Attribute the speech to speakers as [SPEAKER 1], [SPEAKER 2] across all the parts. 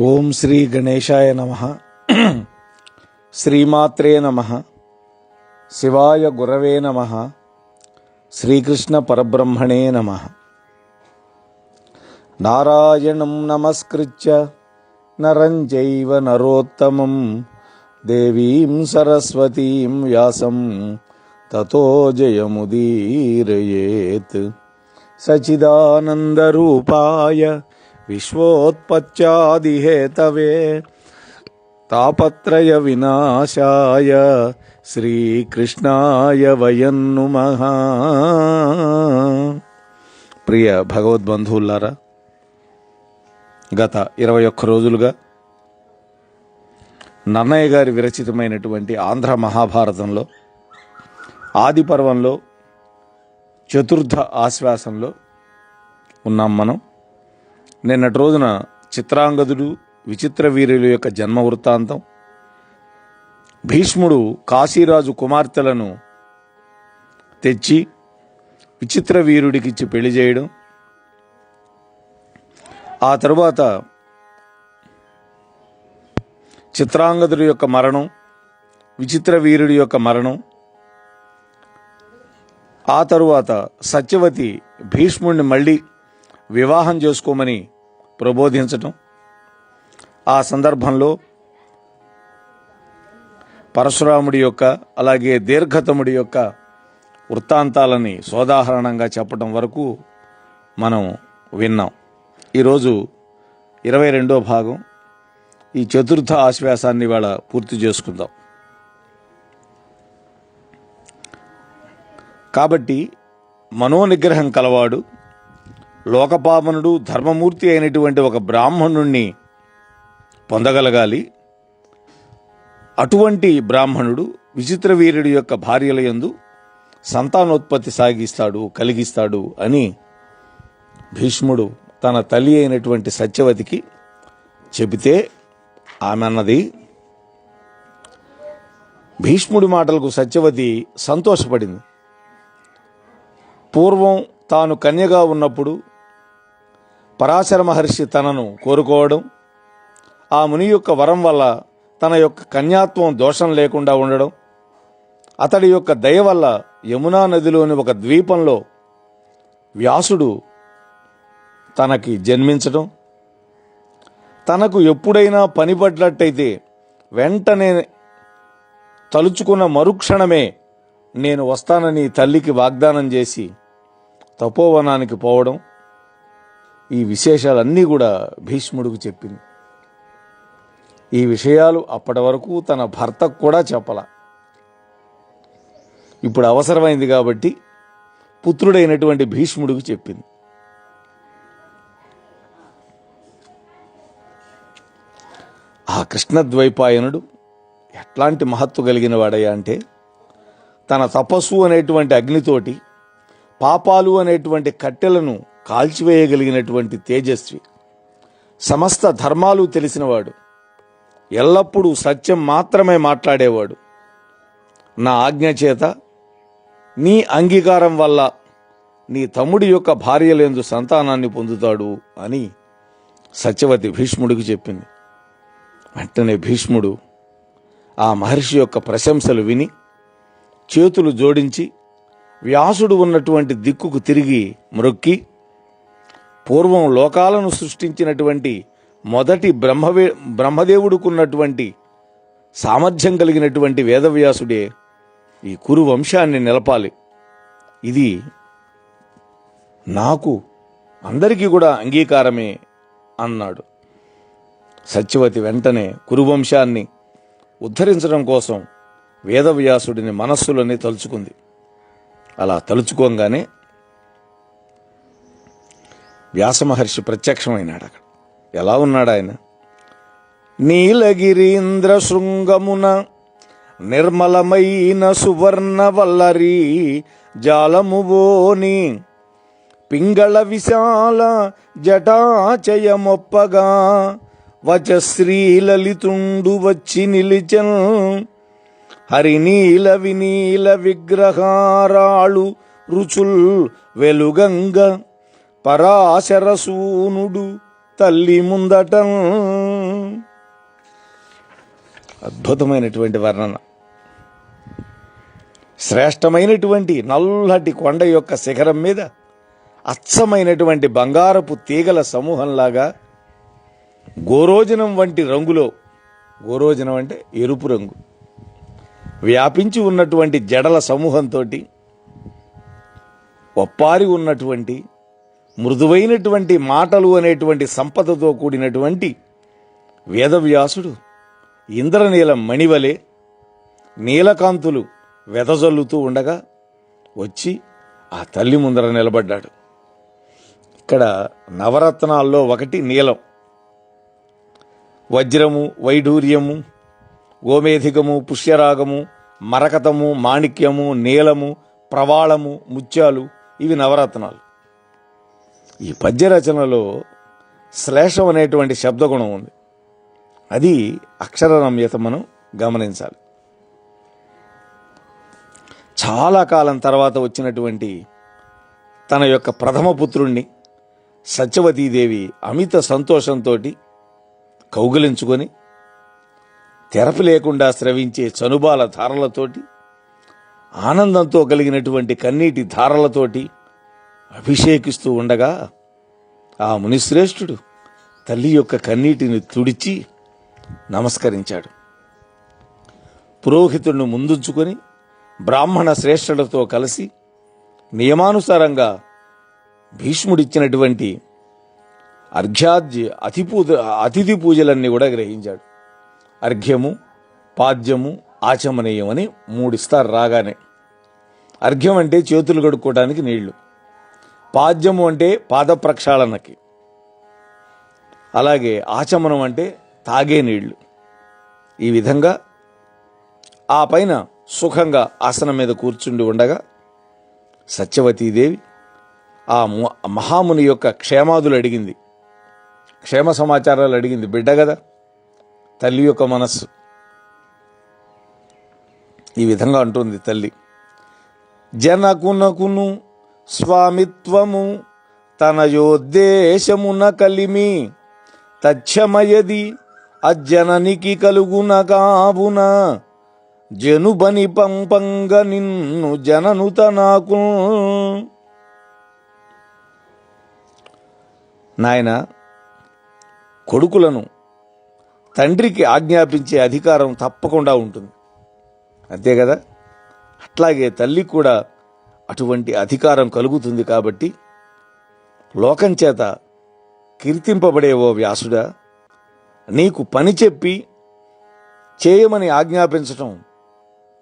[SPEAKER 1] ఓం శ్రీ గణేశాయ నమ. శ్రీమాత్రే నమ. శివాయ గురవే నమ. శ్రీకృష్ణ పరబ్రహ్మణే నమ. నారాయణం నమస్కృత్య నరంజైవ నరోత్తమం. దేవీం సరస్వతీం వ్యాసం. తతో జయముదీరయేత్. సచిదానందరూపాయ విశ్వోత్పత్యాదిహేతవే తాపత్రయ వినాశాయ శ్రీకృష్ణాయ వయం నుమః. ప్రియ భగవద్బంధువులారా గత ఇరవై ఒక్క రోజులుగా నన్నయ్య గారి విరచితమైనటువంటి ఆంధ్ర మహాభారతంలో ఆది పర్వంలో చతుర్థ ఆశ్వాసంలో ఉన్నాం మనం. నిన్నటి రోజున చిత్రాంగదుడు విచిత్ర వీరుల యొక్క జన్మ వృత్తాంతం. భీష్ముడు కాశీరాజు కుమార్తెలను తెచ్చి విచిత్ర వీరుడికిచ్చి పెళ్ళి చేయడం. ఆ తరువాత చిత్రాంగదుడి యొక్క మరణం విచిత్ర వీరుడి యొక్క మరణం. ఆ తరువాత సత్యవతి భీష్ముడిని మళ్ళీ వివాహం చేసుకోమని ప్రబోధించటం. ఆ సందర్భంలో పరశురాముడి యొక్క అలాగే దీర్ఘతముడి యొక్క వృత్తాంతాలని సోదాహరణంగా చెప్పడం వరకు మనం విన్నాం. ఈరోజు ఇరవై రెండో భాగం. ఈ చతుర్థ ఆశ్వాసాన్ని ఇవాళ పూర్తి చేసుకుందాం. కాబట్టి మనోనిగ్రహం కలవాడు లోకపావనుడు ధర్మమూర్తి అయినటువంటి ఒక బ్రాహ్మణుణ్ణి పొందగలగాలి. అటువంటి బ్రాహ్మణుడు విచిత్ర వీరుడి యొక్క భార్యల యందు సంతానోత్పత్తి సాగిస్తాడు కలిగిస్తాడు అని భీష్ముడు తన తల్లి అయినటువంటి సత్యవతికి చెబితే ఆమె అన్నది భీష్ముడి మాటలకు సత్యవతి సంతోషపడింది. పూర్వం తాను కన్యగా ఉన్నప్పుడు పరాశర మహర్షి తనను కోరుకోవడం ఆ ముని యొక్క వరం వల్ల తన యొక్క కన్యాత్వం దోషం లేకుండా ఉండడం అతడి యొక్క దయ వల్ల యమునా నదిలోని ఒక ద్వీపంలో వ్యాసుడు తనకి జన్మించడం తనకు ఎప్పుడైనా పని పడ్డట్టయితే వెంటనే తలుచుకున్న మరుక్షణమే నేను వస్తానని తల్లికి వాగ్దానం చేసి తపోవనానికి పోవడం ఈ విశేషాలన్నీ కూడా భీష్ముడికి చెప్పింది. ఈ విషయాలు అప్పటి వరకు తన భర్తకు కూడా చెప్పల. ఇప్పుడు అవసరమైంది కాబట్టి పుత్రుడైనటువంటి భీష్ముడికి చెప్పింది. ఆ కృష్ణద్వైపాయనుడు ఎట్లాంటి మహత్తు కలిగిన వాడయ్యా అంటే తన తపస్సు అనేటువంటి అగ్నితోటి పాపాలు అనేటువంటి కట్టెలను కాల్చివేయగలిగినటువంటి తేజస్వి. సమస్త ధర్మాలు తెలిసినవాడు. ఎల్లప్పుడూ సత్యం మాత్రమే మాట్లాడేవాడు. నా ఆజ్ఞ చేత నీ అంగీకారం వల్ల నీ తమ్ముడి యొక్క భార్యలేందు సంతానాన్ని పొందుతాడు అని సత్యవతి భీష్ముడికి చెప్పింది. వెంటనే భీష్ముడు ఆ మహర్షి యొక్క ప్రశంసలు విని చేతులు జోడించి వ్యాసుడు ఉన్నటువంటి దిక్కుకు తిరిగి మ్రొక్కి పూర్వం లోకాలను సృష్టించినటువంటి మొదటి బ్రహ్మవే బ్రహ్మదేవుడుకున్నటువంటి సామర్థ్యం కలిగినటువంటి వేదవ్యాసుడే ఈ కురు వంశాన్ని నిలపాలి. ఇది నాకు అందరికీ కూడా అంగీకారమే అన్నాడు. సత్యవతి వెంటనే కురువంశాన్ని ఉద్ధరించడం కోసం వేదవ్యాసుడిని మనస్సులోనే తలుచుకుంది. అలా తలుచుకోగానే వ్యాసమహర్షి ప్రత్యక్షమైనాడు అక్కడ. ఎలా ఉన్నాడు ఆయన? నీలగిరీంద్ర శృంగమున నిర్మలమైన సువర్ణ వల్లరి జాలముబోని పింగళ విశాల జటాచయమొప్పగా వచశ్రీలలితుండు వచ్చి నిలిచన్ హరినీల వినీల విగ్రహారాళు రుచుల్ వెలుగంగ పరాశరసూనుడు తల్లి ముందటం. అద్భుతమైనటువంటి వర్ణన. శ్రేష్టమైనటువంటి నల్లటి కొండ యొక్క శిఖరం మీద అచ్చమైనటువంటి బంగారపు తీగల సమూహంలాగా గోరోజనం వంటి రంగులో గోరోజనం అంటే ఎరుపు రంగు వ్యాపించి ఉన్నటువంటి జడల సమూహంతో ఒప్పారి ఉన్నటువంటి మృదువైనటువంటి మాటలు అనేటువంటి సంపదతో కూడినటువంటి వేదవ్యాసుడు ఇంద్రనీలం మణివలే నీలకాంతులు వెదజల్లుతూ ఉండగా వచ్చి ఆ తల్లి ముందర నిలబడ్డాడు. ఇక్కడ నవరత్నాల్లో ఒకటి నీలం. వజ్రము వైఢూర్యము గోమేధికము పుష్యరాగము మరకతము మాణిక్యము నీలము ప్రవాళము ముత్యాలు ఇవి నవరత్నాలు. ఈ పద్య రచనలో శ్లేషం అనేటువంటి శబ్దగుణం ఉంది. అది అక్షర రమ్యత మనం గమనించాలి. చాలా కాలం తర్వాత వచ్చినటువంటి తన యొక్క ప్రథమ పుత్రుణ్ణి సత్యవతీదేవి అమిత సంతోషంతో కౌగిలించుకొని తెరపు లేకుండా స్రవించే చనుబాల ధారలతోటి ఆనందంతో కలిగినటువంటి కన్నీటి ధారలతోటి అభిషేకిస్తూ ఉండగా ఆ మునిశ్రేష్ఠుడు తల్లి యొక్క కన్నీటిని తుడిచి నమస్కరించాడు. పురోహితుడిని ముందుంచుకొని బ్రాహ్మణ శ్రేష్ఠులతో కలిసి నియమానుసారంగా భీష్ముడిచ్చినటువంటి అర్ఘ్యాద్య అతి పూజ అతిథి పూజలన్నీ కూడా గ్రహించాడు. అర్ఘ్యము పాద్యము ఆచమనీయం అని మూడిస్తారు రాగానే. అర్ఘ్యం అంటే చేతులు కడుక్కోవడానికి నీళ్ళు. పాద్యము అంటే పాద ప్రక్షాళనకి అలాగే ఆచమనం అంటే తాగే నీళ్ళు. ఈ విధంగా ఆ పైన సుఖంగా ఆసనం మీద కూర్చుండి ఉండగా సత్యవతీదేవి ఆ మహాముని యొక్క క్షేమాదులు అడిగింది. క్షేమ సమాచారాలు అడిగింది. బిడ్డ కదా తల్లి యొక్క మనస్సు. ఈ విధంగా అంటుంది తల్లి. జనకునకును స్వామిత్వము తనయోద్దేశమున కలిమి తచ్చమయది అజ్జననికి కలుగున కావున జనుబని పంపంగ నిన్ను జననుత నాకు నాయన కొడుకులను తండ్రికి ఆజ్ఞాపించే అధికారం తప్పకుండా ఉంటుంది. అంతే కదా? అట్లాగే తల్లి కూడా అటువంటి అధికారం కలుగుతుంది కాబట్టి లోకం చేత కీర్తింపబడే ఓ వ్యాసుడా నీకు పని చెప్పి చేయమని ఆజ్ఞాపించటం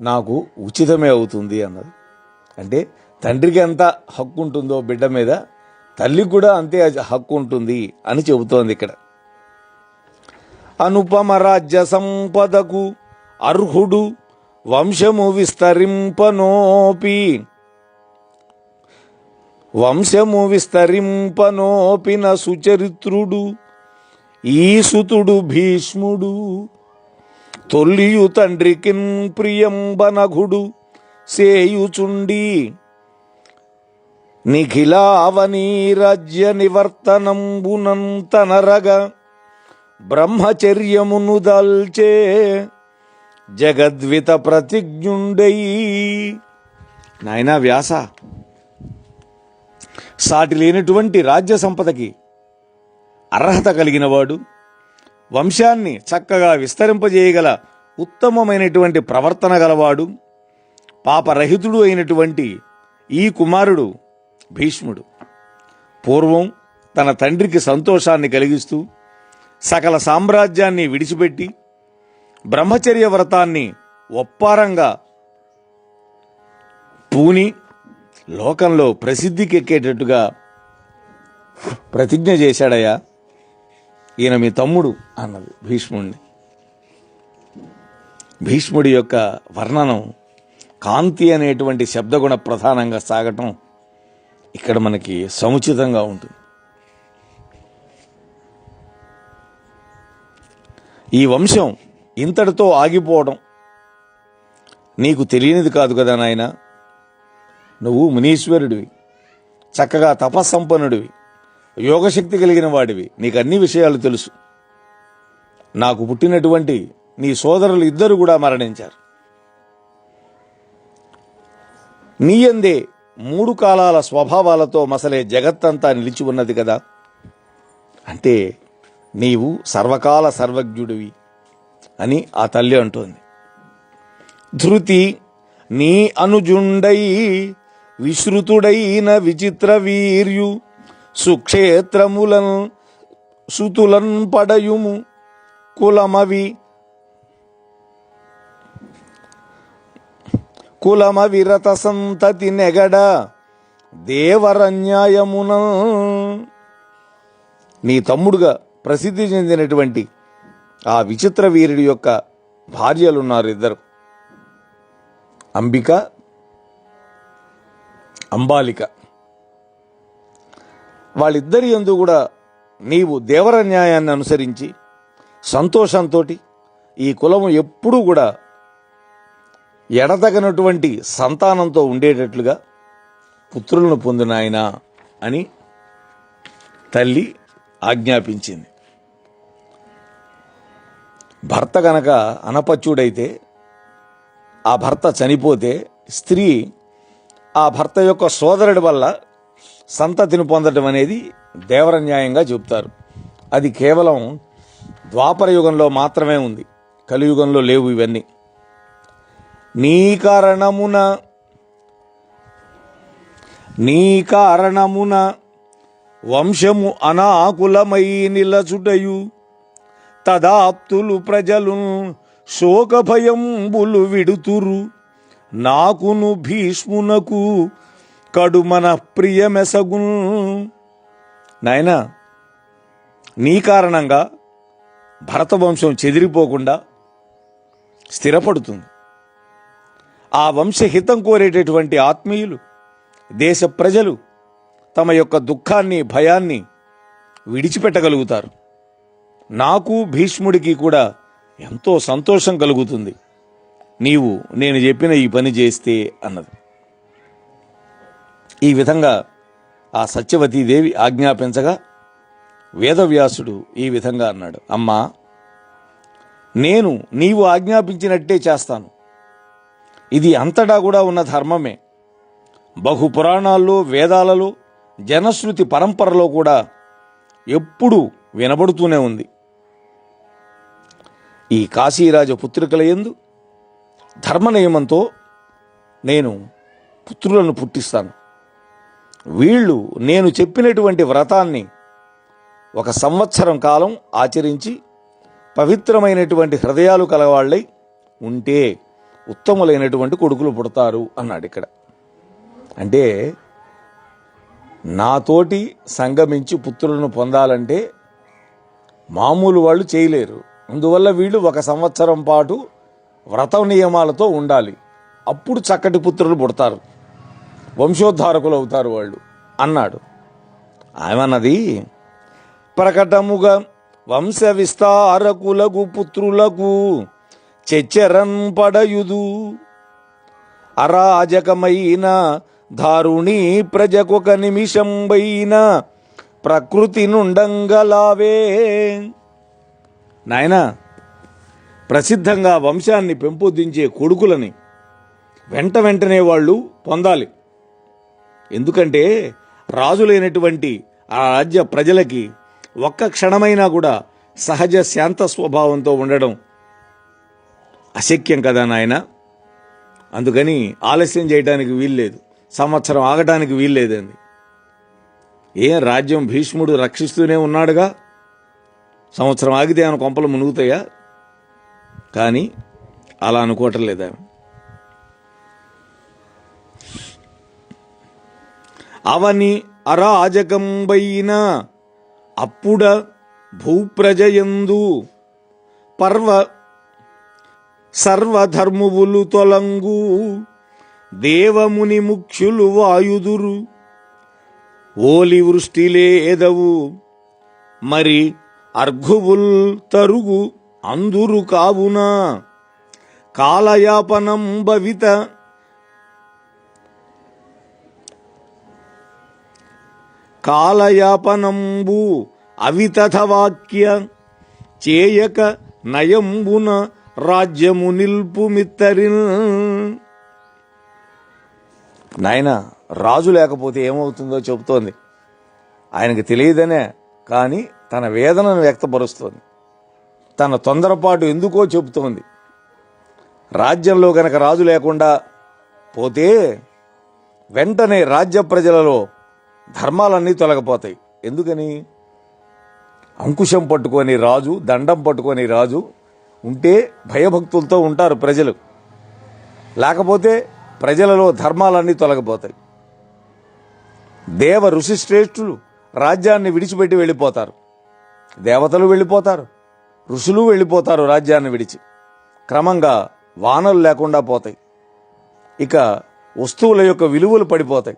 [SPEAKER 1] నాకు ఉచితమే అవుతుంది అన్నది. అంటే తండ్రికి ఎంత హక్కు ఉంటుందో బిడ్డ మీద తల్లికి కూడా అంతే హక్కు ఉంటుంది అని చెబుతోంది ఇక్కడ. అనుపమ రాజ్య సంపదకు అర్హుడు వంశము విస్తరింపనోపి వంశము విస్తరింపనోపిన సుచరిత్రుడు ఈసుతుడు భీష్ముడు తొల్లియు తండ్రికిన్ ప్రియంబనఘుడు సేయుచుండి నిఖిలావనీరాజ్య నివర్తనంబునంతనరగ బ్రహ్మచర్యమును దాల్చే జగద్విత ప్రతిజ్ఞుండై నాయనా వ్యాస సాటి లేనటువంటి రాజ్య సంపదకి అర్హత కలిగినవాడు వంశాన్ని చక్కగా విస్తరింపజేయగల ఉత్తమమైనటువంటి ప్రవర్తన గలవాడు పాపరహితుడు అయినటువంటి ఈ కుమారుడు భీష్ముడు. పూర్వం తన తండ్రికి సంతోషాన్ని కలిగిస్తూ సకల సామ్రాజ్యాన్ని విడిచిపెట్టి బ్రహ్మచర్య వ్రతాన్ని ఒప్పారంగా పూని లోకంలో ప్రసిద్ధికెక్కేటట్టుగా ప్రతిజ్ఞ చేశాడయ్యా. ఈయన మీ తమ్ముడు అన్నది భీష్ముడిని భీష్ముడి యొక్క వర్ణనం కాంతి అనేటువంటి శబ్దగుణ ప్రధానంగా సాగటం ఇక్కడ మనకి సముచితంగా ఉంటుంది. ఈ వంశం ఇంతటితో ఆగిపోవడం నీకు తెలియనిది కాదు కదా నాయన. నువ్వు మునీశ్వరుడివి. చక్కగా తపస్సంపన్నుడివి. యోగశక్తి కలిగిన వాడివి. నీకు అన్ని విషయాలు తెలుసు. నాకు పుట్టినటువంటి నీ సోదరులు ఇద్దరు కూడా మరణించారు. నీయందే మూడు కాలాల స్వభావాలతో మసలే జగత్తంతా నిలిచి ఉన్నది కదా. అంటే నీవు సర్వకాల సర్వజ్ఞుడివి అని ఆ తల్లి అంటోంది. ధృతి నీ అనుజుండై విశ్రుతుడైన విచిత్ర వీర్యు సుక్షేత్రములన్ సుతులన్ పడయుము కులమవి కులమ విరత సంతతి నెగడ దేవరన్యాయమున. నీ తమ్ముడుగా ప్రసిద్ధి చెందినటువంటి ఆ విచిత్ర వీరుడి యొక్క భార్యలున్నారు ఇద్దరు అంబిక అంబాలిక. వాళ్ళిద్దరి ఎందు కూడా నీవు దేవర న్యాయాన్ని అనుసరించి సంతోషంతో ఈ కులము ఎప్పుడూ కూడా ఎడతగనటువంటి సంతానంతో ఉండేటట్లుగా పుత్రులను పొందిన ఆయన అని తల్లి ఆజ్ఞాపించింది. భర్త గనక అనపచ్చుడైతే ఆ భర్త చనిపోతే స్త్రీ ఆ భర్త యొక్క సోదరుడి వల్ల సంతతిని పొందడం అనేది దేవరన్యాయంగా చెబుతారు. అది కేవలం ద్వాపర యుగంలో మాత్రమే ఉంది. కలియుగంలో లేవు ఇవన్నీ. నీ కారణమున నీ కారణమున వంశము అనాకులమై నిలచుటయు. తదాప్తులు ప్రజలు శోకభయం భయంబులు విడుతురు. నాకును భీష్మునకు కడుమన ప్రియమెసగున్. నాయనా నీ కారణంగా భరత వంశం చెదిరిపోకుండా స్థిరపడుతుంది. ఆ వంశహితం కోరేటటువంటి ఆత్మీయులు దేశ ప్రజలు తమ యొక్క దుఃఖాన్ని భయాన్ని విడిచిపెట్టగలుగుతారు. నాకు భీష్ముడికి కూడా ఎంతో సంతోషం కలుగుతుంది. నీవు నేను చెప్పిన ఈ పని చేస్తే అన్నది. ఈ విధంగా ఆ సత్యవతీదేవి ఆజ్ఞాపించగా వేదవ్యాసుడు ఈ విధంగా అన్నాడు. అమ్మా నేను నీవు ఆజ్ఞాపించినట్టే చేస్తాను. ఇది అంతటా కూడా ఉన్న ధర్మమే. బహు పురాణాల్లో వేదాలలో జనశ్రుతి పరంపరలో కూడా ఎప్పుడూ వినబడుతూనే ఉంది. ఈ కాశీరాజ పుత్రికల ఎందు ధర్మ నియమంతో నేను పుత్రులను పుట్టిస్తాను. వీళ్ళు నేను చెప్పినటువంటి వ్రతాన్ని ఒక సంవత్సరం కాలం ఆచరించి పవిత్రమైనటువంటి హృదయాలు కలవాళ్ళై ఉంటే ఉత్తములైనటువంటి కొడుకులు పుడతారు అన్నాడు ఇక్కడ. అంటే నాతోటి సంగమించి పుత్రులను పొందాలంటే మామూలు వాళ్ళు చేయలేరు. అందువల్ల వీళ్ళు ఒక సంవత్సరం పాటు వ్రత నియమాలతో ఉండాలి. అప్పుడు చక్కటి పుత్రులు పుడతారు. వంశోద్ధారకులు అవుతారు వాళ్ళు అన్నాడు. ఆమెన్నది ప్రకటముగా వంశ విస్తారకులకు పుత్రులకు చెచ్చెరన్ పడయుదు. అరాజకమైన దారుణి ప్రజకొక నిమిషంబైన ప్రకృతి నుండంగలావే. నాయనా ప్రసిద్ధంగా వంశాన్ని పెంపొందించే కొడుకులని వెంట వెంటనే వాళ్ళు పొందాలి. ఎందుకంటే రాజులైనటువంటి ఆ రాజ్య ప్రజలకి ఒక్క క్షణమైనా కూడా సహజ శాంత స్వభావంతో ఉండడం అశక్యం కదా నాయన. అందుకని ఆలస్యం చేయడానికి వీల్లేదు. సంవత్సరం ఆగటానికి వీల్లేదండి. ఏం రాజ్యం భీష్ముడు రక్షిస్తూనే ఉన్నాడుగా? సంవత్సరం ఆగితే ఆయన కొంపలు మునుగుతాయా? కానీ అలా అనుకోవటం లేదా? అవని అరాజకంబైన అప్పుడ భూప్రజయందు పర్వ సర్వధర్మువులు తొలంగు దేవముని ముఖ్యులు వాయుదురు. ఓలి వృష్టిలేదవు మరి అర్ఘువుల్ తరుగు. అందురు కావున కాలయాపనం భవిత కాలయాపనంబు అవితథ వాక్య చేయక నయంబున రాజ్యము నిల్పు మిత్తరిన్ నాయన రాజు లేకపోతే ఏమవుతుందో చెబుతోంది. ఆయనకి తెలియదనే కానీ తన వేదనను వ్యక్తపరుస్తోంది. తన తొందరపాటు ఎందుకో చెబుతోంది. రాజ్యంలో గనక రాజు లేకుండా పోతే వెంటనే రాజ్య ప్రజలలో ధర్మాలన్నీ తొలగిపోతాయి. ఎందుకని? అంకుశం పట్టుకొని రాజు దండం పట్టుకొని రాజు ఉంటే భయభక్తులతో ఉంటారు ప్రజలు. లేకపోతే ప్రజలలో ధర్మాలన్నీ తొలగిపోతాయి. దేవ ఋషి శ్రేష్ఠులు రాజ్యాన్ని విడిచిపెట్టి వెళ్ళిపోతారు. దేవతలు వెళ్ళిపోతారు. ఋషులు వెళ్ళిపోతారు రాజ్యాన్ని విడిచి. క్రమంగా వానలు లేకుండా పోతాయి. ఇక వస్తువుల యొక్క విలువలు పడిపోతాయి.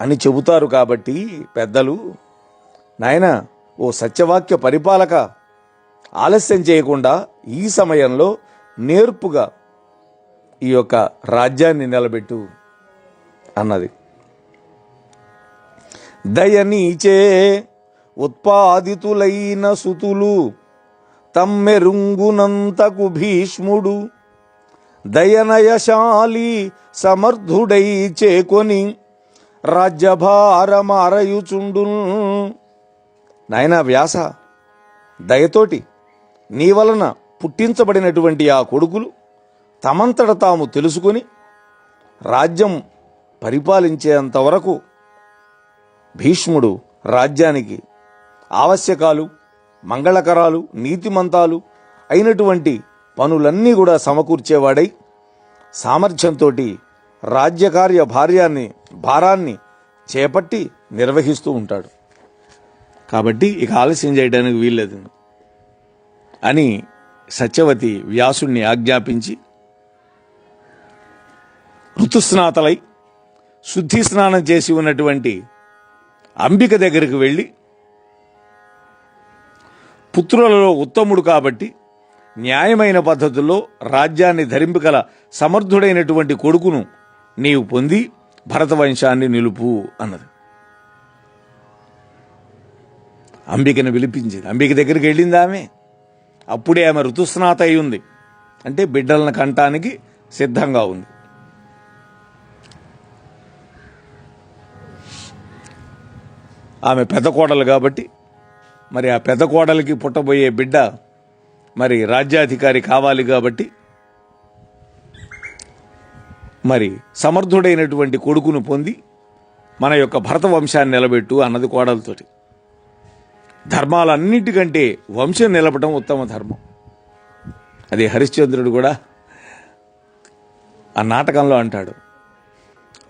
[SPEAKER 1] అని చెబుతారు కాబట్టి పెద్దలు నాయన ఓ సత్యవాక్య పరిపాలక ఆలస్యం చేయకుండా ఈ సమయంలో నేర్పుగా ఈ యొక్క రాజ్యాన్ని నిలబెట్టు అన్నది. దయనీచే ఉత్పాదితులైన సుతులు తమ్మెరుంగునంతకు భీష్ముడు దయనయశాలి సమర్థుడై చేకొని రాజ్యభారమారయుచుండు నాయన వ్యాస దయతోటి నీ వలన పుట్టించబడినటువంటి ఆ కొడుకులు తమంతట తాము తెలుసుకొని రాజ్యం పరిపాలించేంతవరకు భీష్ముడు రాజ్యానికి ఆవశ్యకాలు మంగళకరాలు నీతిమంతాలు అయినటువంటి పనులన్నీ కూడా సమకూర్చేవాడై సామర్థ్యంతో రాజ్యకార్య భార్యాన్ని భారాన్ని చేపట్టి నిర్వహిస్తూ ఉంటాడు. కాబట్టి ఇక ఆలస్యం చేయడానికి వీల్లేదు అని సత్యవతి వ్యాసుణ్ణి ఆజ్ఞాపించి ఋతుస్నాతలై శుద్ధి స్నానం చేసి ఉన్నటువంటి అంబిక దగ్గరికి వెళ్ళి పుత్రులలో ఉత్తముడు కాబట్టి న్యాయమైన పద్ధతుల్లో రాజ్యాన్ని ధరింపగల సమర్థుడైనటువంటి కొడుకును నీవు పొంది భరతవంశాన్ని నిలుపు అన్నది. అంబికను పిలిపించింది. అంబిక దగ్గరికి వెళ్ళింది ఆమె. అప్పుడే ఆమె ఋతుస్నాత అయి ఉంది. అంటే బిడ్డలను కంటానికి సిద్ధంగా ఉంది. ఆమె పెద్ద కోడలు కాబట్టి మరి ఆ పెద్ద కోడలికి పుట్టబోయే బిడ్డ మరి రాజ్యాధికారి కావాలి కాబట్టి మరి సమర్థుడైనటువంటి కొడుకును పొంది మన యొక్క భరత వంశాన్ని నిలబెట్టు అన్నది కోడలతోటి. ధర్మాలన్నిటికంటే వంశం నిలపటం ఉత్తమ ధర్మం. అది హరిశ్చంద్రుడు కూడా ఆ నాటకంలో అంటాడు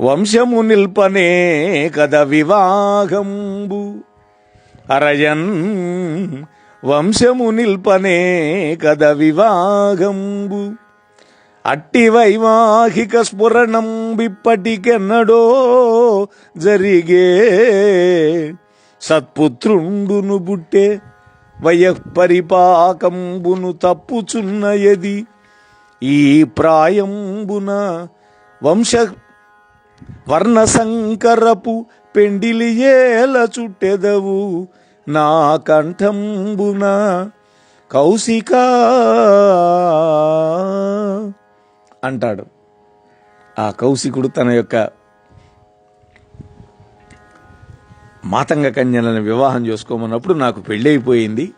[SPEAKER 1] వంశము నిల్పనే కథ వివాహంబు అరయన్ వంశము నిల్పనే కద వివాహంబు అట్టి వైవాహిక స్ఫురణం విప్పటికెన్నడో జరిగే సత్పుత్రుండును బుట్టే వయఃపరిపాకంబును తప్పుచున్నయది. ఈ ప్రాయంబున వంశ వర్ణ సంకరపు పెండిలి చుట్టెదవు నా కంఠంబున కౌశిక. అంటాడు. ఆ కౌశికుడు తన యొక్క మాతంగ కన్యలను వివాహం చేసుకోమన్నప్పుడు నాకు పెళ్ళైపోయింది.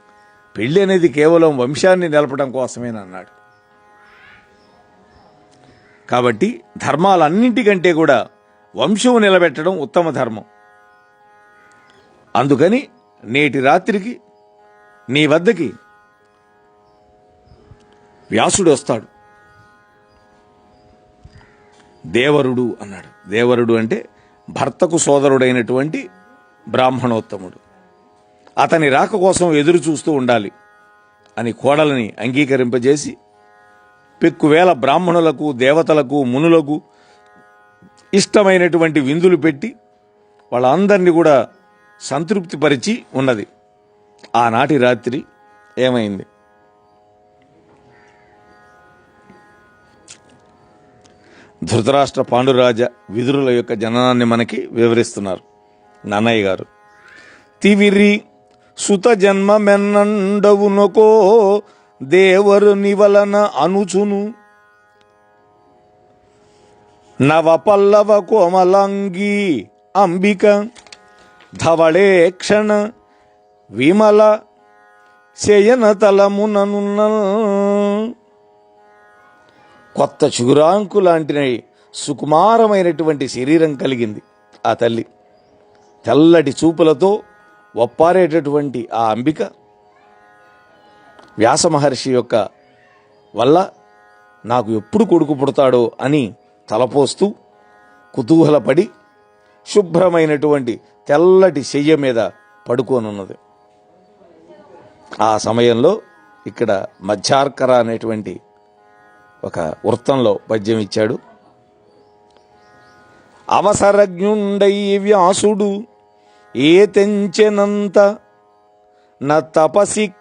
[SPEAKER 1] పెళ్ళి అనేది కేవలం వంశాన్ని నిలపడం కోసమేనన్నాడు. కాబట్టి ధర్మాలన్నింటికంటే కూడా వంశం నిలబెట్టడం ఉత్తమ ధర్మం. అందుకని నేటి రాత్రికి నీ వద్దకి వ్యాసుడు వస్తాడు. దేవరుడు అన్నాడు. దేవరుడు అంటే భర్తకు సోదరుడైనటువంటి బ్రాహ్మణోత్తముడు. అతని రాక కోసం ఎదురు చూస్తూ ఉండాలి అని కోడలని అంగీకరింపజేసి పెక్కువేల బ్రాహ్మణులకు దేవతలకు మునులకు ఇష్టమైనటువంటి విందులు పెట్టి వాళ్ళందరినీ కూడా సంతృప్తిపరిచి ఉన్నది. ఆనాటి రాత్రి ఏమైంది? ధృతరాష్ట్ర పాండురాజ విదురుల యొక్క జననాన్ని మనకి వివరిస్తున్నారు నన్నయ్య గారు. తివిరి సుత జన్మమెన్నండవునకో దేవరు నివలన అనుచును నవ పల్లవ కోమలంగి అంబిక ధవళేక్షణ విమల శయన కొత్త చిగురాంకు లాంటి సుకుమారమైనటువంటి శరీరం కలిగింది ఆ తల్లి. తెల్లటి చూపులతో ఒప్పారేటటువంటి ఆ అంబిక. వ్యాస మహర్షి యొక్క వల్ల నాకు ఎప్పుడు కొడుకు పుడతాడో అని తలపోస్తూ కుతూహలపడి శుభ్రమైనటువంటి తెల్లటి శయ్య మీద పడుకోనున్నది. ఆ సమయంలో ఇక్కడ మధ్యార్కర అనేటువంటి ఒక వృత్తంలో పద్యం ఇచ్చాడు. అవసరజ్ఞుండై వ్యాసుడు ఏ తెంచెనంత నా తపసి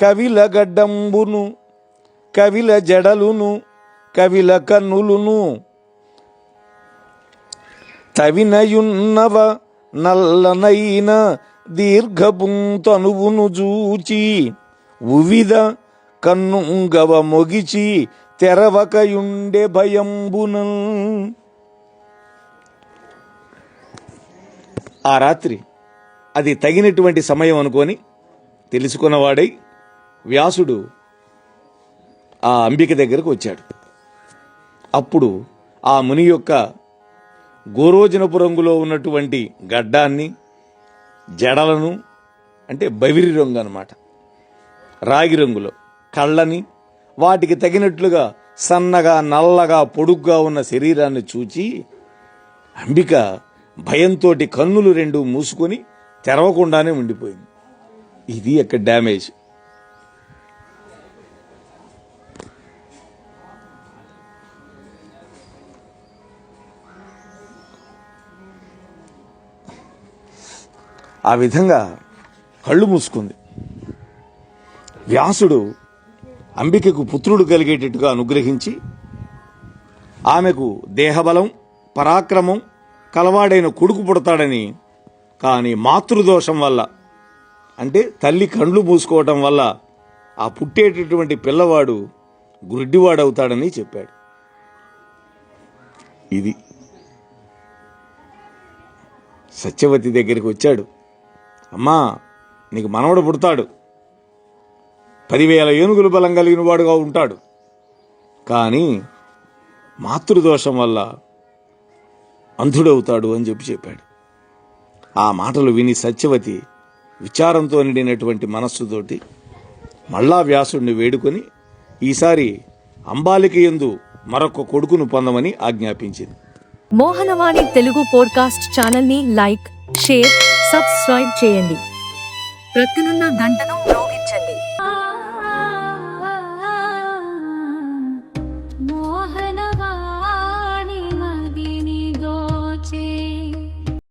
[SPEAKER 1] కవిల గడ్డంబును కవిల జడలును కవిల కన్నులును తవినయున్నవ నల్లనైన దీర్ఘపుంతనువును జూచి ఉవిద కన్నుంగవ మొగిచి తెరవకయుండె భయంబున ఆ రాత్రి అది తగినటువంటి సమయం అనుకొని తెలుసుకున్నవాడై వ్యాసుడు ఆ అంబిక దగ్గరకు వచ్చాడు. అప్పుడు ఆ ముని యొక్క గోరోజనపు రంగులో ఉన్నటువంటి గడ్డాన్ని జడలను అంటే బవిరి రంగు అనమాట రాగి రంగులో కళ్ళని వాటికి తగినట్లుగా సన్నగా నల్లగా పొడుగ్గా ఉన్న శరీరాన్ని చూచి అంబిక భయంతోటి కన్నులు రెండు మూసుకొని తెరవకుండానే ఉండిపోయింది. ఇది యొక్క డ్యామేజ్. ఆ విధంగా కళ్ళు మూసుకుంది. వ్యాసుడు అంబికకు పుత్రుడు కలిగేటట్టుగా అనుగ్రహించి ఆమెకు దేహబలం పరాక్రమం కలవాడైన కొడుకు పుడతాడని కానీ మాతృదోషం వల్ల అంటే తల్లి కండ్లు మూసుకోవటం వల్ల ఆ పుట్టేటటువంటి పిల్లవాడు గుడ్డివాడవుతాడని చెప్పాడు. ఇది సత్యవతి దగ్గరికి వచ్చాడు. అమ్మా నీకు మనవడు పుడతాడు. పదివేల ఏనుగులు బలం కలిగిన వాడుగా ఉంటాడు. కానీ మాతృదోషం వల్ల అంధుడవుతాడు అని చెప్పి చెప్పాడు. ఆ మాటలు విని సత్యవతి విచారంతో నిండినటువంటి మనస్సుతోటి మళ్ళా వ్యాసుడిని వేడుకొని ఈసారి అంబాలిక ఎందు మరొక కొడుకును పొందమని ఆజ్ఞాపించింది.
[SPEAKER 2] మోహనవాణి తెలుగు పోడ్కాస్ట్ ఛానల్ని లైక్ షేర్ సబ్స్క్రైబ్ చేయండి. ప్రక్కనున్న గంటను ఉపయోగించండి